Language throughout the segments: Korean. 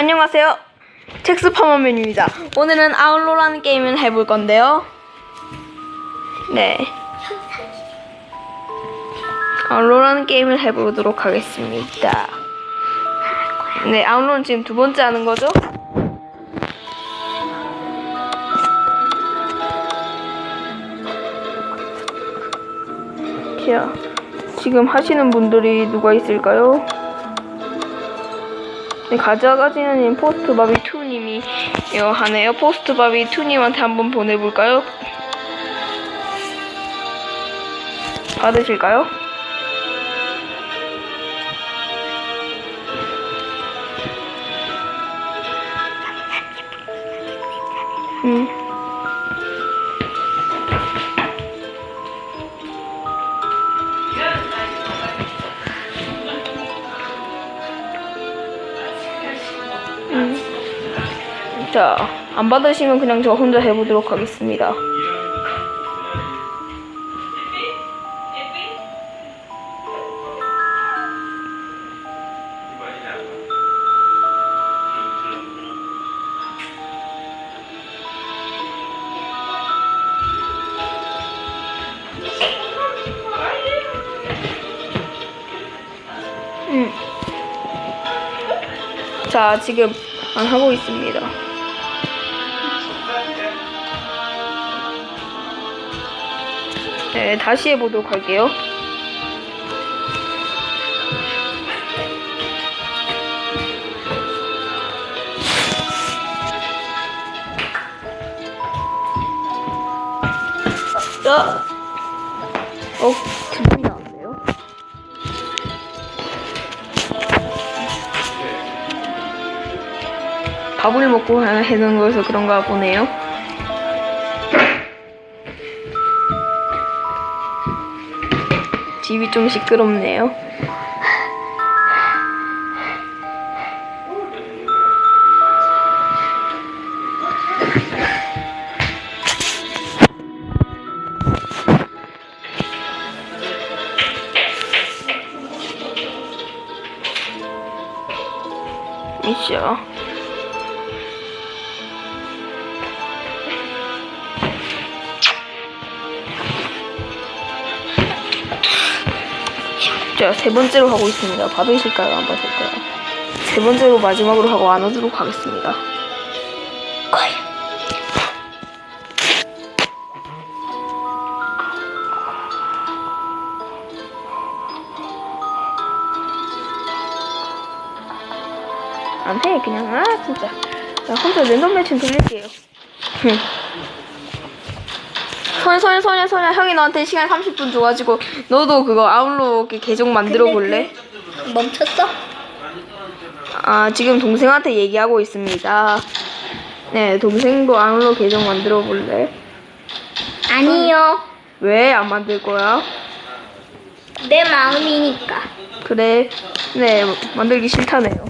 안녕하세요. 텍스파머맨입니다. 오늘은 아울로라는 게임을 해볼 건데요. 네. 아울로라는 게임을 해보도록 하겠습니다. 네, 아울로는 지금 두 번째 하는 거죠? 자, 지금 하시는 분들이 누가 있을까요? 네, 가져가지는 포스트 바비 2님이 이거 하네요. 포스트 바비 2님한테 한번 보내볼까요? 받으실까요? 자, 안 받으시면 그냥 저 혼자 해보도록 하겠습니다. 음. 자, 지금 안 하고 있습니다. 네, 다시 해보도록 할게요. 아, 어, 두분이 나왔네요. 밥을 먹고 해놓은 거여서 그런가 보네요. 집이 좀 시끄럽네요. 세 번째로 하고 있습니다. 받으실까요? 안 받으실까요? 세 번째로 마지막으로 하고 안 하도록 하겠습니다. 과연. 안 해, 그냥. 아, 진짜. 나 혼자 랜덤 매칭 돌릴게요. 흠. 소녀 소녀 형이 너한테 시간 30분 줘가지고 너도 그거 아웃로 계정 만들어 볼래? 멈췄어? 아 지금 동생한테 얘기하고 있습니다. 네 동생도 아웃로 계정 만들어 볼래? 아니요. 왜 안 만들 거야? 내 마음이니까. 그래 네 만들기 싫다네요.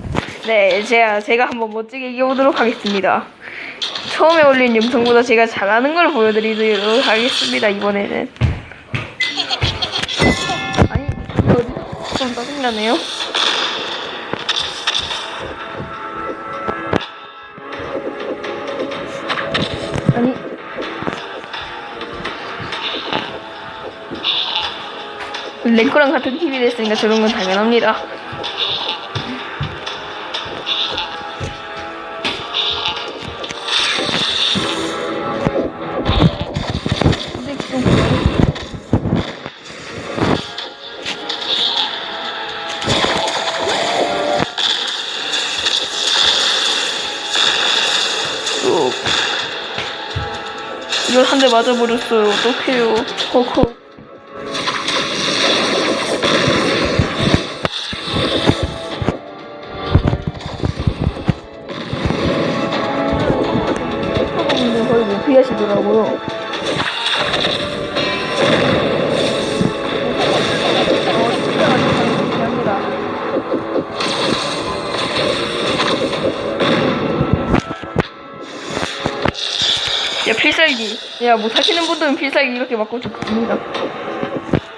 네 제가 제가 한번 멋지게 이겨보도록 하겠습니다. 처음에 올린 영상보다 제가 잘하는 걸 보여드리도록 하겠습니다 이번에는. 아니 어디 좀 짜증나네요. 아니 랭커랑 같은 팀이 됐으니까 저런 건 당연합니다. 맞아버렸어요. 어떡해요. 허허. 근데 거의 못 피하시더라고요. 야, 뭐 사시는 분들은 필살기 이렇게 맞고 좋습니다.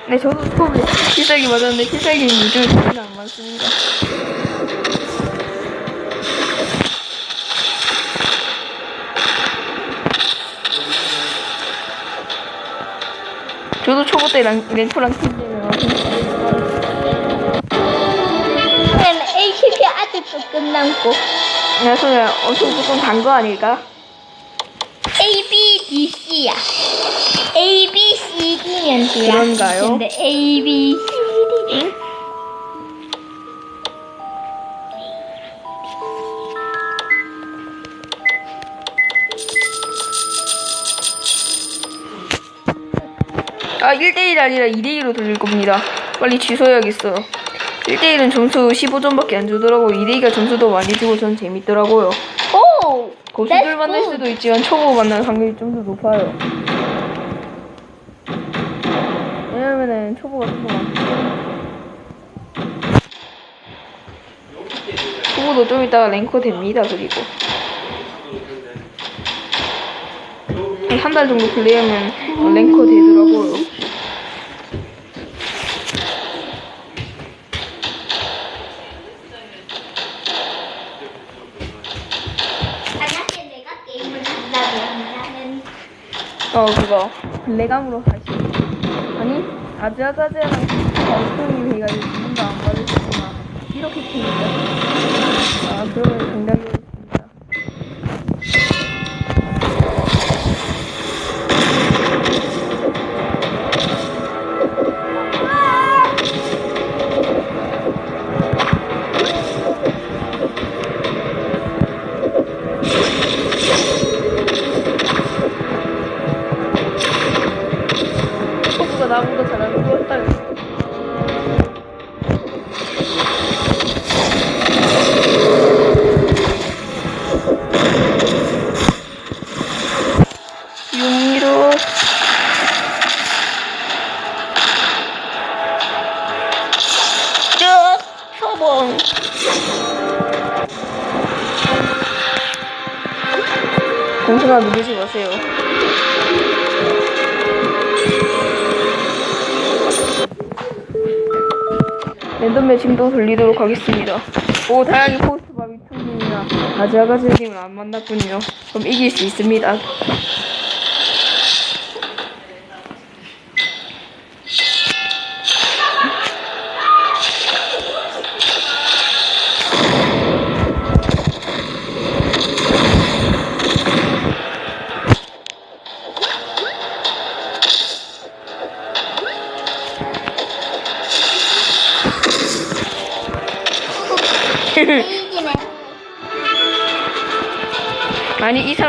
네, 저도 처음에 필살기 맞았는데 필살기는 요즘에 진짜 안 맞습니다. 저도 초보 때 랑, 랭크랑 팀이에요. 그냥 AKP 아직도 끝남고. 야, 소야, 엄청 어, 조금 단 거 아닐까? D면 돼야. 그런가요? 근데 A, B, C, D. 아 1대1 아니라 2대2로 돌릴 겁니다. 빨리 취소해야겠어요. 1대1은 점수 15점밖에 안 주더라고 2대2가 점수도 많이 주고 전 재밌더라고요. 오! 고수들 만날. 수도 있지만 초보 만날 확률이 좀 더 높아요. 왜냐면은 초보가 많기 때문에. 초보도 좀 이따가 랭커 됩니다. 그리고 한 달 정도 플레이하면 어, 랭커 되더라고요. 어 그거 블랙암으로 다시 아니 아자자자랑 어떤 회의가 누군가 안 받으셨구나 이렇게 키니까. 아 그러면 굉장히 공수가 누르지 마세요 랜덤 매칭도 돌리도록 하겠습니다. 오, 다행히 포스트 바비통님이나 가지아가지님을 안 만났군요. 그럼 이길 수 있습니다.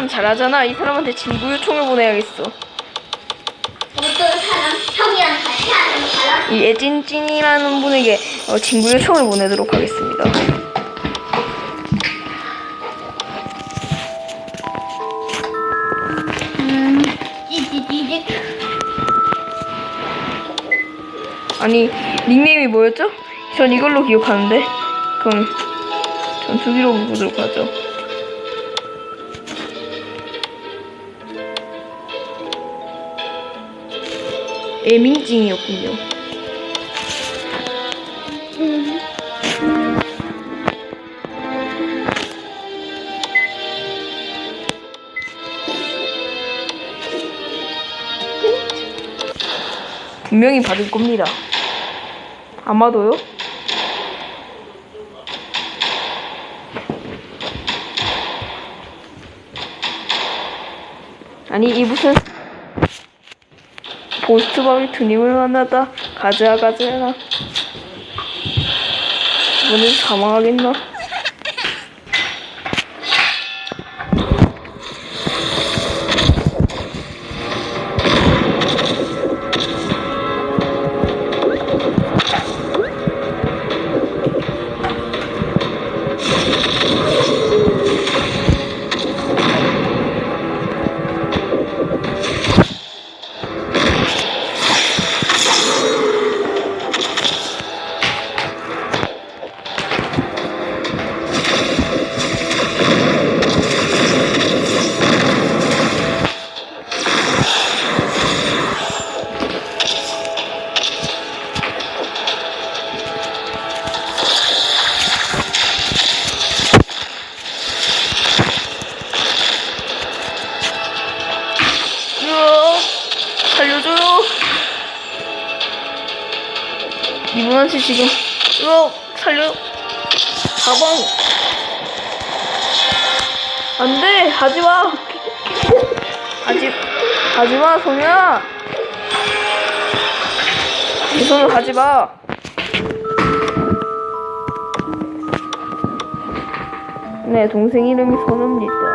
사람 잘하잖아. 이 사람한테 친구 요청을 보내야겠어. 어떤 사람 형이랑 같이 하는 사람? 이 애진찐이라는 분에게 어, 친구 요청을 보내도록 하겠습니다. 음, 찌찌찌찌. 아니, 닉네임이 뭐였죠? 전 이걸로 기억하는데. 그럼 전투기로 보도록 하죠. 에밍찡이었군요. 분명히 받을 겁니다. 아마도요? 아니 이 무슨 보스트 바비투님을 만나다 가즈아 가즈아라 이번엔 사망하겠나? 장난치 지금. 이거 살려. 가방. 안 돼! 하지 마! 하지, 하지 마, 소녀야! 이 손을 하지 마! 네, 동생 이름이 선우입니다.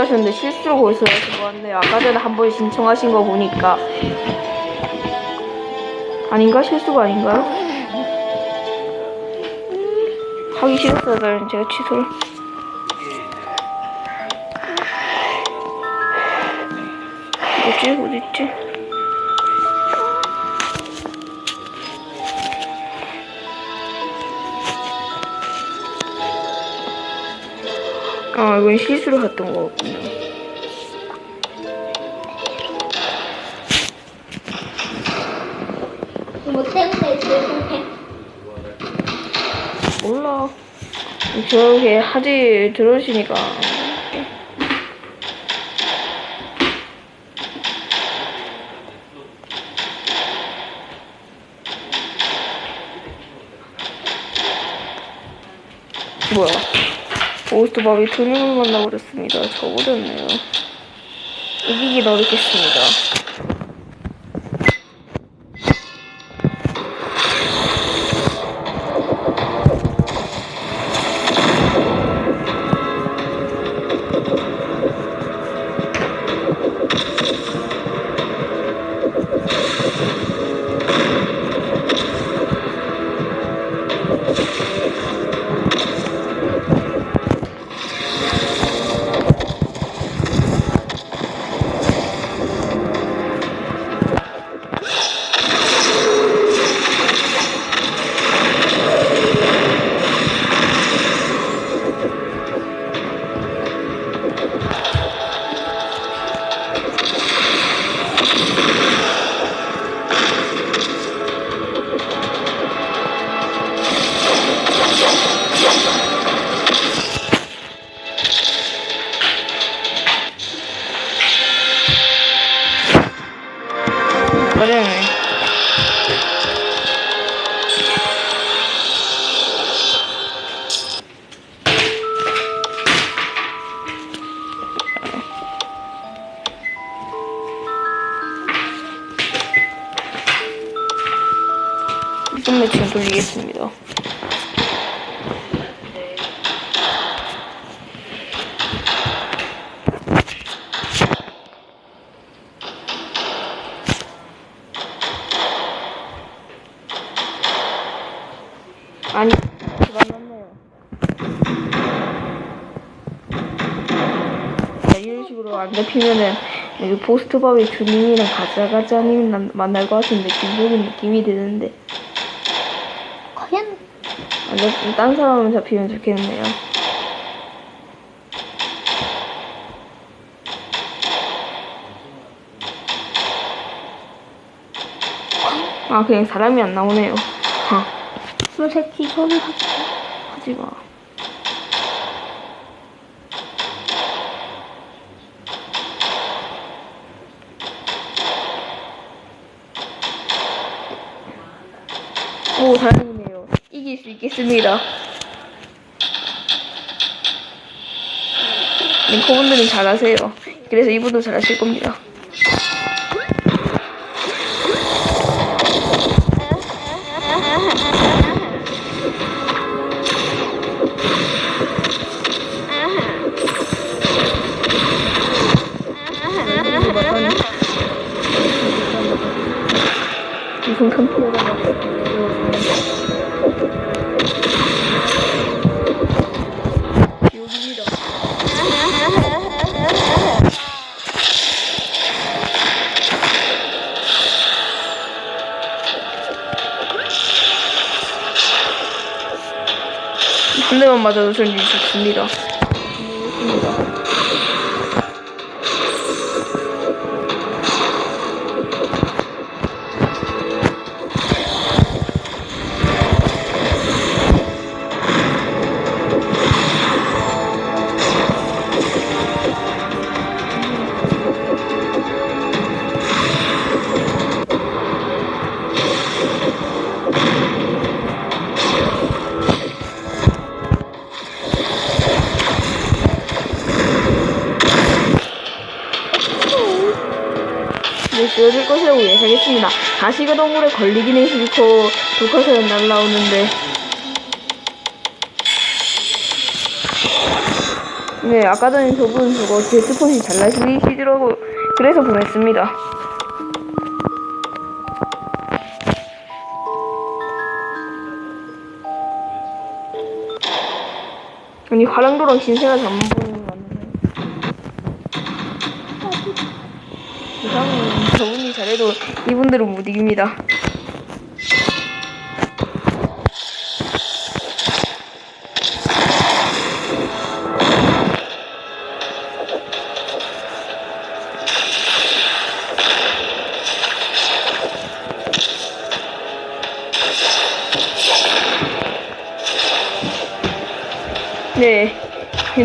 하셨는데 실수로 것 같네요. 아까 전에 한 번 신청하신 거 보니까 아닌가? 실수가 아닌가요? 하기 싫었어요. 제가 취소를. 어딨지? 어딨지? 이건 실수로 했던 거군요. 뭐 때문에. 몰라. 저렇게 하지 들으시니까. 뭐야. 오스트밥이 두 명을 만나버렸습니다. 저버렸네요. 이기긴 어렵겠습니다. 이번 매칭 돌리겠습니다. 아니, 만났네요. 자, 이런 식으로 안 잡히면은 여기 포스트밥의 주민이랑 가짜가짜님 남- 만날 것 같은 느낌, 그런 느낌이 드는데 안 잡, 딴 사람은 잡히면 좋겠네요. 아, 그냥 사람이 안 나오네요. 하, 저 새끼 소리 하지. 하지 마. 오, 수 있겠습니다. 링커분들은 잘하세요. 그래서 이분도 잘하실 겁니다. 이성 3피해가 한 대만 맞아도 전 죽습니다. 다. 가시가 동물에 걸리기는 싫고 독화살은 날라오는데 네 아까 전에 저분 저거 제트폰이 잘 날리시더라고 그래서 보냈습니다. 아니 화랑도랑 신세가 잘못 보 잘해도 이분들은 못 이깁니다. 네.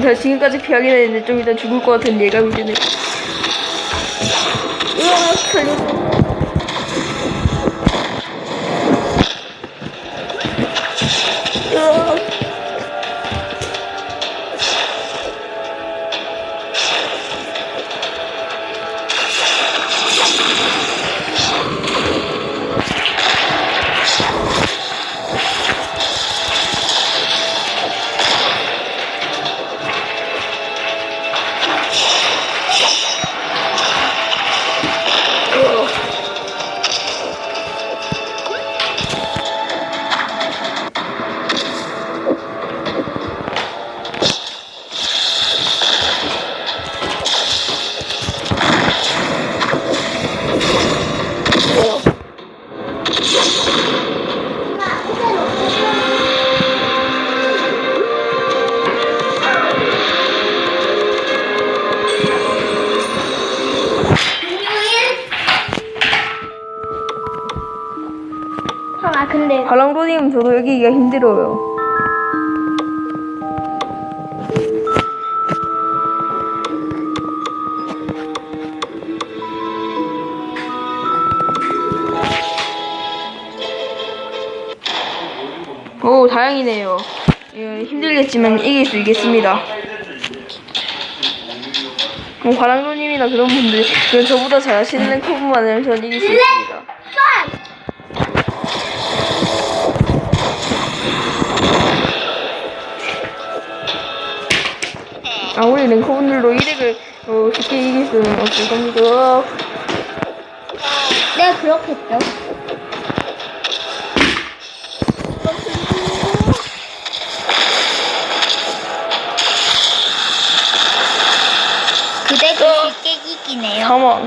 다 지금까지 피하긴 했는데 좀 이따 죽을 것 같은 예감이 드네요. 으악, 아 근데 바람로님 저도 여기가 힘들어요. 오 다행이네요. 예, 힘들겠지만 이길 수 있겠습니다. 뭐 화랑로님이나 그런 분들 저보다 잘하시는 커브만을 전 이길 수 있습니다. 아무리 랭커분들도 1획을 어, 쉽게 이길 수는 없을 겁니다. 네 그렇겠죠. 그대도 쉽게 이기네요. 사망.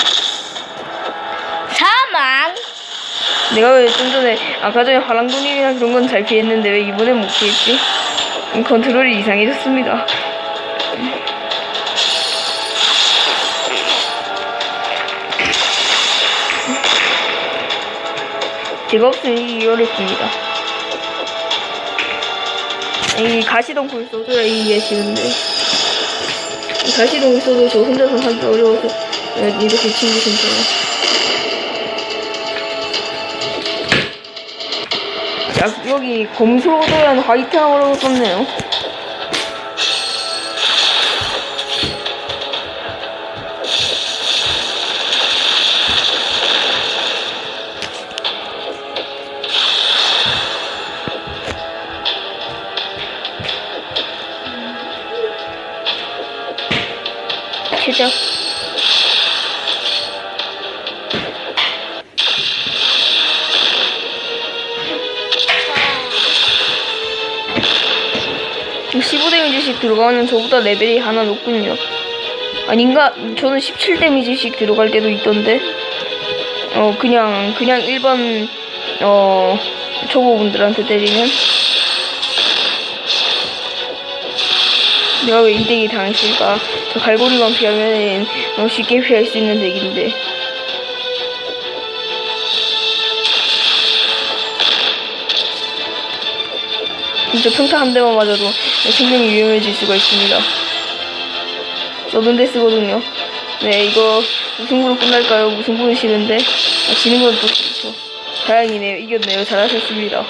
사망. 내가 왜 좀 전에 아까 전에 화랑돈님이나 그런 건 잘 피했는데 왜 이번엔 못 피했지? 음, 컨트롤이 이상해졌습니다. 이기기 어렵습니다. 이 가시동 불 써줘야 이기기 쉬운데 이 가시동 있어도 저 혼자서 하기 어려워서 네, 이렇게 친구. 야, 여기 검소도란 화이트함으로 썼네요. 최적. 이 15대 1 주식 데미지씩 들어가면 저보다 레벨이 하나 높군요. 아닌가? 저는 17 데미지씩 들어갈 때도 있던데. 어, 그냥, 그냥 일반, 어, 초보분들한테 때리면. 내가 왜이 덱이 당했을까? 저 갈고리만 피하면 어, 쉽게 피할 수 있는 덱인데. 진짜 평타 한 대만 맞아도 생명이 위험해질 수가 있습니다. 서든데 쓰거든요. 네, 이거 무승부로 끝날까요? 무승부는 싫은데 아, 지는 건또 싫죠. 다행이네요. 이겼네요. 잘하셨습니다.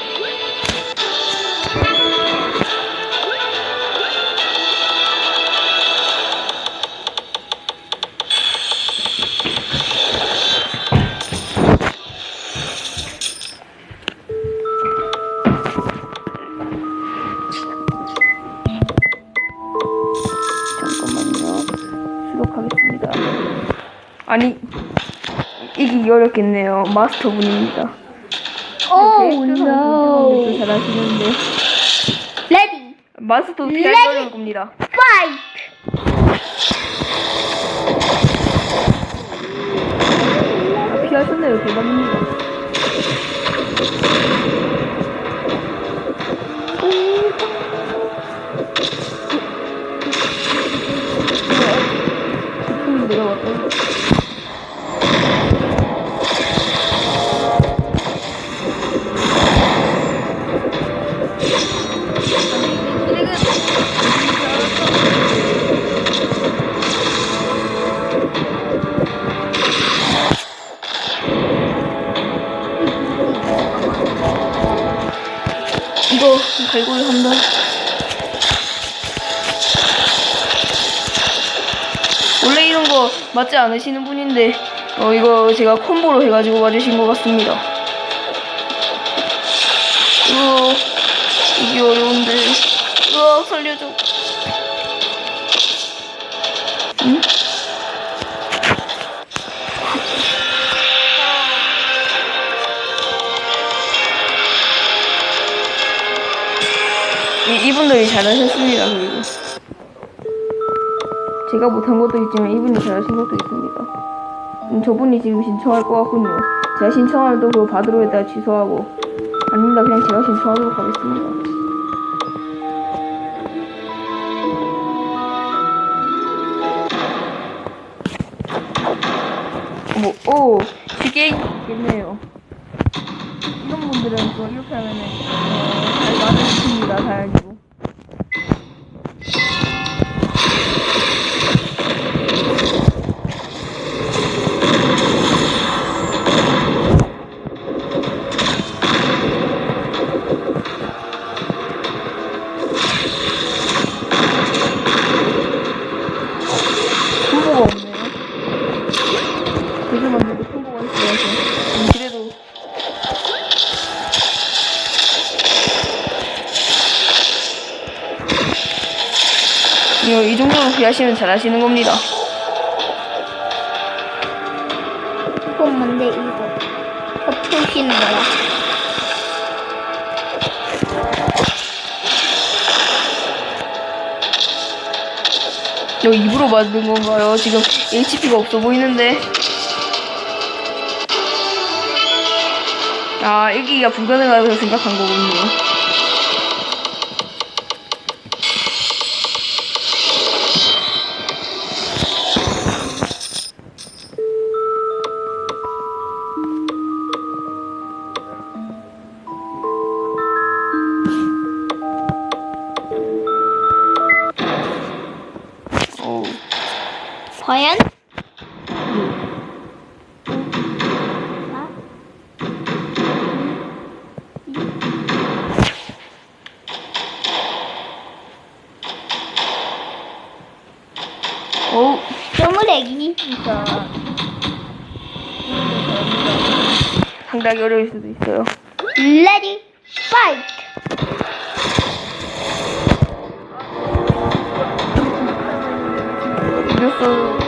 아니, 이기기 어렵겠네요. 마스터분입니다. 오 네, 노. 잘하시는데. 레디 마스터. 어려울 겁니다. 파이트. 아, 피하셨네요. 대박입니다. 손이 내려왔다. 맞지 않으시는 분인데 어 이거 제가 콤보로 해가지고 맞으신 것 같습니다. 이거 이게 어려운데. 으아 살려줘. 이분들이 잘하셨습니다. 그리고 제가 못한 것도 있지만 이분이 잘하신 것도 있습니다. 음, 저분이 지금 신청할 것 같군요. 제가 신청하면 또 그거 받으러 했다가 취소하고 아닙니다. 그냥 제가 신청하도록 하겠습니다. 뭐, 오, 쉽게 있겠네요. 이런 분들은 또 이렇게 하면은 어, 잘 맞으십니다. 다행히 요즘 만들도 콤보가 있어야죠. 음, 그래도 이 정도로 피하시면 잘 하시는 겁니다. 이건 뭔데 이거? 덮으시는 거야? 이거 입으로 만든 건가요? 지금 HP가 없어 보이는데. 아, 여기가 불가능하다고 생각한 거군요. 과연? 상당히 어려울 수도 있어요. 파이트 이겼어요.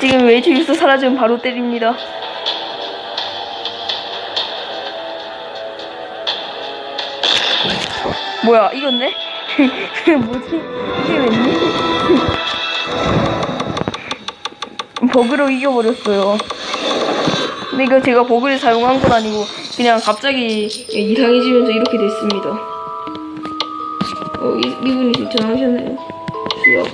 지금 웨이트유스 사라지면 바로 때립니다. 뭐야, 이겼네? 뭐지? 이게 웬일? 버그로 이겨버렸어요. 근데 이거 제가 버그를 사용한 건 아니고 그냥 갑자기 이상해지면서 이렇게 됐습니다. 어, 이, 이분이 신청하셨네요. 수업.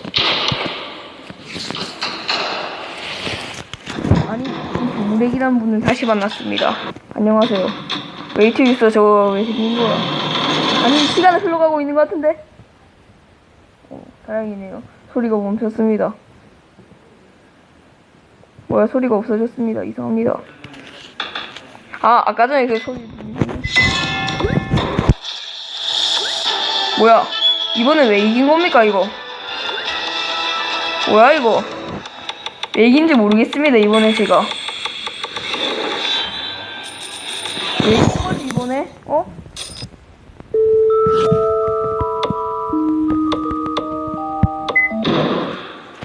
아니, 무렉이란 분은 다시 만났습니다. 안녕하세요. 웨이트 있어 저거 왜 생긴 거야? 아니 시간은 흘러가고 있는 것 같은데? 어, 다행이네요. 소리가 멈췄습니다. 뭐야 소리가 없어졌습니다. 이상합니다. 아 아까 전에 그 소리 뭐야 이번엔 왜 이긴 겁니까 이거? 뭐야 이거? 왜 이긴지 모르겠습니다 이번에 제가. 왜 이긴 거지 이번에? 어?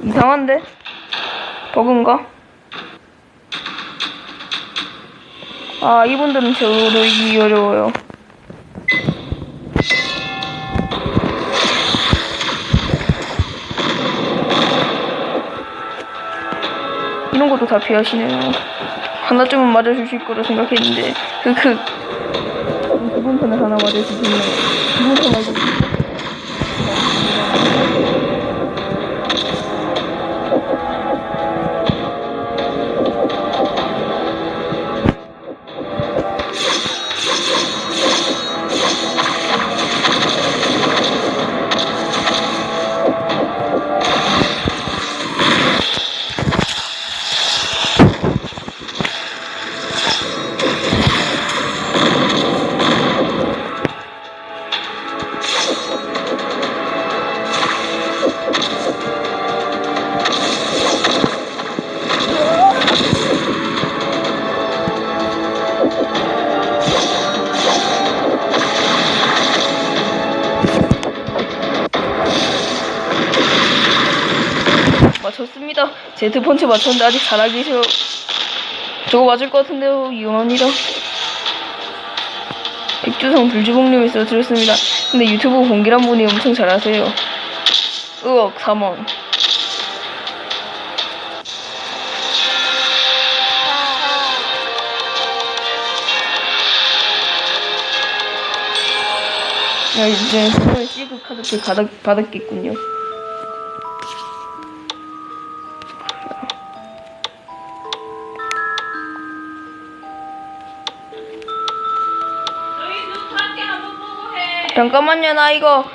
이상한데? 버그인가? 아, 이분들은 저도 이기기 어려워요. 이런 것도 다 피하시네요. 하나쯤은 맞아주실 거라 생각했는데, 그, 그, 두번 편을 하나 맞아주시네요. 두번 편 맞아주시네요. 제트 펀치 맞췄는데 아직 잘하기세요. 저거 맞을 것 같은데요. 위험합니다. 백주성 불주봉님에서 들었습니다. 근데 유튜브 공기란 분이 엄청 잘하세요. 으억 3원. 야 이제 시그 카드를 받았, 받았겠군요. 잠깐만요 나 이거.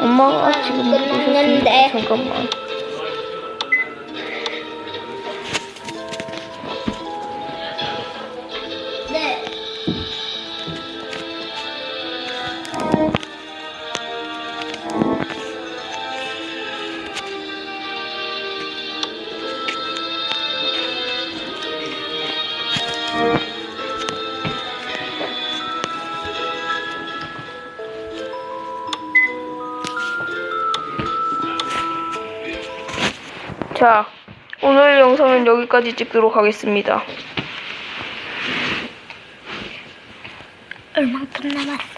엄마가 지금 잠깐만 여기까지 찍도록 하겠습니다 얼만큼 남았어?